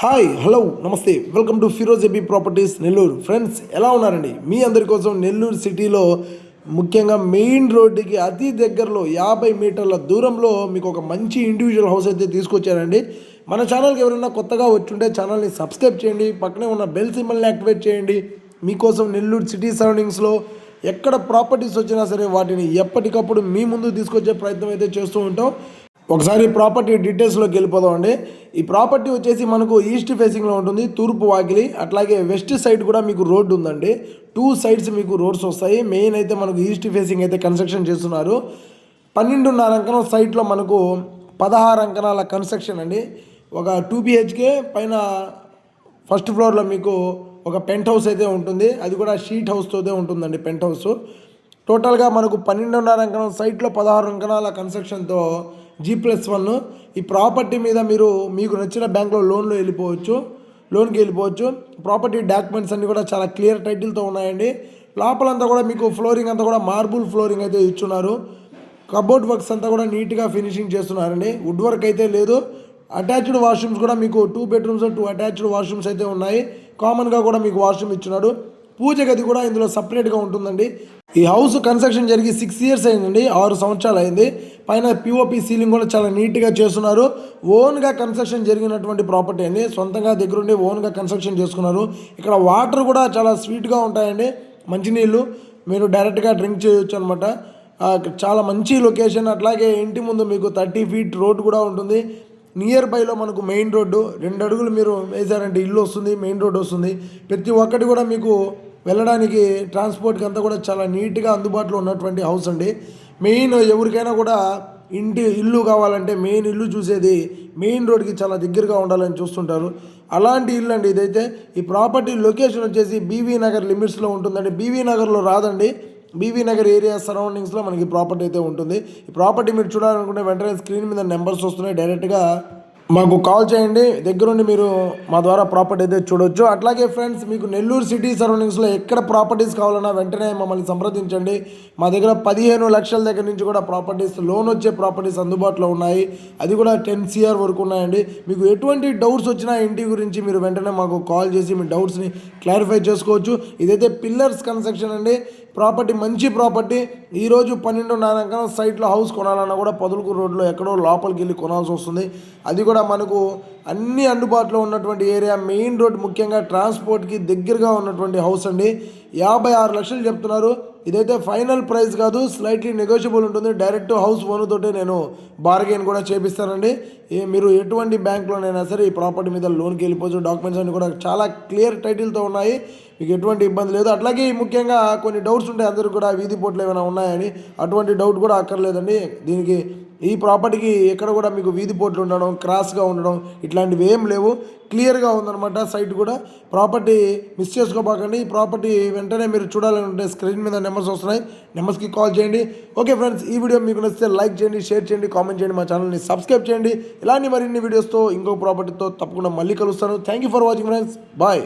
Hi hello నమస్తే. Welcome to Firoz AB properties Nellore. Friends ఎలా ఉన్నారండి? మీ అందరి కోసం నెల్లూరు సిటీలో ముఖ్యంగా మెయిన్ రోడ్డుకి అతి దగ్గరలో యాభై మీటర్ల దూరంలో మీకు ఒక మంచి ఇండివిజువల్ హౌస్ అయితే తీసుకొచ్చానండి మన ఛానల్కి ఎవరైనా కొత్తగా వచ్చుంటే ఛానల్ని సబ్స్క్రైబ్ చేయండి. పక్కనే ఉన్న బెల్ సింబల్ని యాక్టివేట్ చేయండి. మీకోసం నెల్లూరు సిటీ సరౌండింగ్స్లో ఎక్కడ ప్రాపర్టీస్ వచ్చినా సరే వాటిని ఎప్పటికప్పుడు మీ ముందు తీసుకొచ్చే ప్రయత్నం అయితే చేస్తూ ఉంటాం. ఒకసారి ప్రాపర్టీ డీటెయిల్స్లోకి వెళ్ళిపోదాం అండి. ఈ ప్రాపర్టీ వచ్చేసి మనకు ఈస్ట్ ఫేసింగ్లో ఉంటుంది తూర్పు వాకిలి అట్లాగే వెస్ట్ సైడ్ కూడా మీకు రోడ్డు ఉందండి. టూ సైడ్స్ మీకు రోడ్స్ వస్తాయి. మెయిన్ అయితే మనకు ఈస్ట్ ఫేసింగ్ అయితే కన్స్ట్రక్షన్ చేస్తున్నారు. పన్నెండున్నర అంకణం సైట్లో మనకు పదహారు అంకణాల కన్స్ట్రక్షన్ అండి. ఒక టూ బిహెచ్కే పైన ఫస్ట్ ఫ్లోర్లో మీకు ఒక పెంట్ హౌస్ అయితే ఉంటుంది. అది కూడా షీట్ హౌస్తోదే ఉంటుందండి పెంట్ హౌస్ టోటల్గా మనకు పన్నెండున్నర అంకణం సైట్లో పదహారు అంకణాల కన్స్ట్రక్షన్తో జీ ప్లస్ వన్ ఈ ప్రాపర్టీ మీద మీరు మీకు నచ్చిన బ్యాంక్లో లోన్లో వెళ్ళిపోవచ్చు లోన్కి వెళ్ళిపోవచ్చు. ప్రాపర్టీ డాక్యుమెంట్స్ అన్నీ కూడా చాలా క్లియర్ టైటిల్తో ఉన్నాయండి. లోపలంతా కూడా మీకు ఫ్లోరింగ్ అంతా కూడా మార్బుల్ ఫ్లోరింగ్ అయితే ఇచ్చున్నారు. కబోర్డ్ వర్క్స్ అంతా కూడా నీట్గా ఫినిషింగ్ చేస్తున్నారండి. వుడ్ వర్క్ అయితే లేదు. అటాచ్డ్ వాష్రూమ్స్ కూడా మీకు two bedrooms two attached washrooms అయితే ఉన్నాయి. కామన్గా కూడా మీకు వాష్రూమ్ ఇచ్చున్నాడు. పూజ గది కూడా ఇందులో సపరేట్గా ఉంటుందండి. ఈ హౌస్ కన్స్ట్రక్షన్ జరిగి సిక్స్ ఇయర్స్ అయిందండి. ఆరు సంవత్సరాలు అయింది. పైన పిఓపి సీలింగ్ కూడా చాలా నీట్గా చేస్తున్నారు. ఓన్గా కన్స్ట్రక్షన్ జరిగినటువంటి ప్రాపర్టీ అండి. సొంతంగా దగ్గరుండి ఓన్గా కన్స్ట్రక్షన్ చేసుకున్నారు. ఇక్కడ వాటర్ కూడా చాలా స్వీట్గా ఉంటాయండి. మంచినీళ్ళు మీరు డైరెక్ట్గా డ్రింక్ చేయొచ్చు అనమాట చాలా మంచి లొకేషన్ అట్లాగే ఇంటి ముందు మీకు థర్టీ ఫీట్ రోడ్ కూడా ఉంటుంది. నియర్ బైలో మనకు మెయిన్ రోడ్డు. రెండు అడుగులు మీరు వేసారంటే ఇల్లు వస్తుంది మెయిన్ రోడ్డు వస్తుంది. ప్రతి ఒక్కటి కూడా మీకు వెళ్ళడానికి ట్రాన్స్పోర్ట్కి అంతా కూడా చాలా నీట్గా అందుబాటులో ఉన్నటువంటి హౌస్ అండి. మెయిన్ ఎవరికైనా కూడా ఇంటి ఇల్లు కావాలంటే మెయిన్ ఇల్లు చూసేది మెయిన్ రోడ్కి చాలా దగ్గరగా ఉండాలని చూస్తుంటారు. అలాంటి ఇల్లు అండి ఇదైతే. ఈ ప్రాపర్టీ లొకేషన్ వచ్చేసి బీవీ నగర్ లిమిట్స్లో ఉంటుందండి. బీవీ నగర్లో రాదండి. బీవీ నగర్ ఏరియా సరౌండింగ్స్లో మనకి ప్రాపర్టీ అయితే ఉంటుంది. ఈ ప్రాపర్టీ మీరు చూడాలనుకుంటే వెంటనే స్క్రీన్ మీద నెంబర్స్ వస్తున్నాయి. డైరెక్ట్గా మాకు కాల్ చేయండి. దగ్గరుండి మీరు మా ద్వారా ప్రాపర్టీ అయితే చూడొచ్చు. అట్లాగే ఫ్రెండ్స్ మీకు నెల్లూరు సిటీ సరౌండింగ్స్లో ఎక్కడ ప్రాపర్టీస్ కావాలన్నా వెంటనే మమ్మల్ని సంప్రదించండి. మా దగ్గర పదిహేను లక్షల దగ్గర నుంచి కూడా ప్రాపర్టీస్ లోన్ వచ్చే ప్రాపర్టీస్ అందుబాటులో ఉన్నాయి. అది కూడా టెన్ సిఆర్ వరకు ఉన్నాయండి. మీకు ఎటువంటి డౌట్స్ వచ్చినా ఇంటి గురించి మీరు వెంటనే మాకు కాల్ చేసి మీ డౌట్స్ని క్లారిఫై చేసుకోవచ్చు. ఇదైతే పిల్లర్స్ కన్స్ట్రక్షన్ అండి. ప్రాపర్టీ మంచి ప్రాపర్టీ ఈరోజు పన్నెండున్నర సైట్లో హౌస్ కొనాలన్నా కూడా పొదలుకు రోడ్లో ఎక్కడో లోపలికి వెళ్ళి కొనాల్సి వస్తుంది. అది కూడా మనకు అన్ని అందుబాటులో ఉన్నటువంటి ఏరియా మెయిన్ రోడ్ ముఖ్యంగా ట్రాన్స్పోర్ట్కి దగ్గరగా ఉన్నటువంటి హౌస్ అండి. యాభై ఆరు లక్షలు చెప్తున్నారు. ఇదైతే ఫైనల్ ప్రైస్ కాదు స్లైట్లీ నెగోషియబుల్ ఉంటుంది. డైరెక్ట్ హౌస్ ఓనర్తోటే నేను బార్గెన్ కూడా చేపిస్తానండి. మీరు ఎటువంటి బ్యాంక్లోనైనా సరే ఈ ప్రాపర్టీ మీద లోన్కి వెళ్ళిపోవచ్చు. డాక్యుమెంట్స్ అన్ని కూడా చాలా క్లియర్ టైటిల్తో ఉన్నాయి. మీకు ఎటువంటి ఇబ్బంది లేదు. అట్లాగే ముఖ్యంగా కొన్ని డౌట్స్ ఉంటాయి అందరూ కూడా వీధి పోట్లు ఏమైనా ఉన్నాయని అటువంటి డౌట్ కూడా అక్కర్లేదండి. దీనికి ఈ ప్రాపర్టీకి ఎక్కడ కూడా మీకు వీధి పోట్లు ఉండడం క్రాస్గా ఉండడం ఇట్లాంటివి ఏం లేవు. క్లియర్గా ఉందన్నమాట సైట్ కూడా. ప్రాపర్టీ మిస్ చేసుకోబాకండి. ఈ ప్రాపర్టీ వెంటనే మీరు చూడాలనుకుంటే స్క్రీన్ మీద నెంబర్స్ వస్తున్నాయి. నెంబర్స్కి కాల్ చేయండి. ఓకే ఫ్రెండ్స్ ఈ వీడియో మీకు నచ్చితే లైక్ చేయండి షేర్ చేయండి కామెంట్ చేయండి మా ఛానల్ని సబ్స్క్రైబ్ చేయండి. ఇలాంటి మరిన్ని వీడియోస్తో ఇంకో ప్రాపర్టీతో తప్పకుండా మళ్ళీ కలుస్తాను. Thank you for watching friends. Bye.